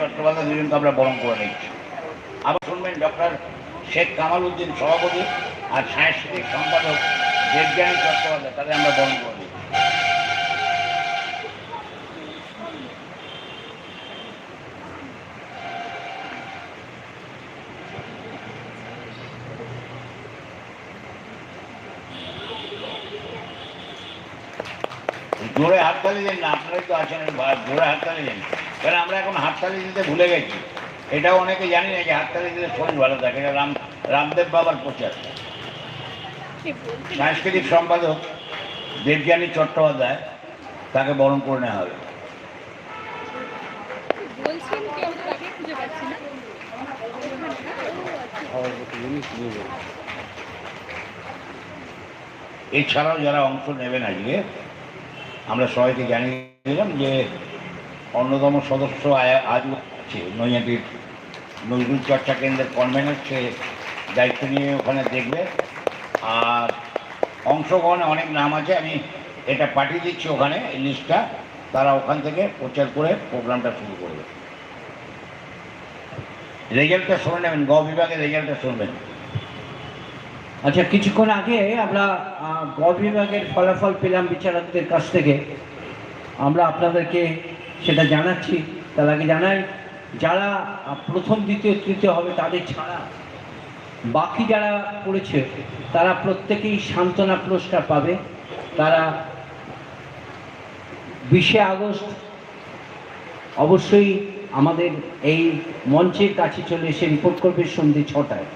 চট্টোপাধ্যায় দুজনকে আমরা বরণ করে নিচ্ছি আবার শুনবেন ডক্টর শেখ কামাল উদ্দিন সভাপতি আর সাংস্কৃতিক সম্পাদক দেবজ্ঞানী চট্টোপাধ্যায়, তাদের আমরা বরণ করে নিচ্ছি জোরে হাততালি দেন না, আপনারাই তো আছেন, জোরে হাততালি দেন। কারণ আমরা এখন হাততালি দিতে ভুলে গেছি। এটাও অনেকে জানি না যে হাততালি দিলে শরীর ভালো থাকে। এটা রাম রামদেব বাবার প্রচার। সাংস্কৃতিক সম্পাদক দেবজ্ঞানী চট্টোপাধ্যায় তাকে বরণ করে নেওয়া হবে। এছাড়াও যারা অংশ নেবেন আজকে আমরা সবাইকে জানিয়ে দিলাম যে অন্যতম সদস্য আয়া- আজ আছে নৈয়াটির নজরুল চর্চা কেন্দ্রের কনভেনার সে দায়িত্ব নিয়ে ওখানে দেখবে। আর অংশগ্রহণে অনেক নাম আছে, আমি এটা পাঠিয়ে দিচ্ছি ওখানে, এই লিস্টটা তারা ওখান থেকে প্রচার করে প্রোগ্রামটা শুরু করবে। রেজাল্টটা শুনে নেবেন, গ বিভাগের রেজাল্টটা শুনবেন আচ্ছা কিছুক্ষণ আগে আমরা গ বিভাগের ফলাফল পেলাম বিচারকদের কাছ থেকে। আমরা আপনাদেরকে সেটা জানাচ্ছি। তার আগে জানাই, যারা প্রথম, দ্বিতীয়, তৃতীয় হবে তাদের ছাড়া বাকি যারা পড়েছে, তারা প্রত্যেকেই সান্ত্বনা পুরস্কার পাবে। তারা বিশে আগস্ট অবশ্যই আমাদের এই মঞ্চের কাছে চলে এসে রিপোর্ট করবে সন্ধ্যে ছটায়।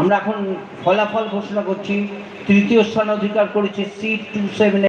আমরা এখন ফলাফল ঘোষণা করছি। তৃতীয় স্থান অধিকার করেছে সি টু সেভেন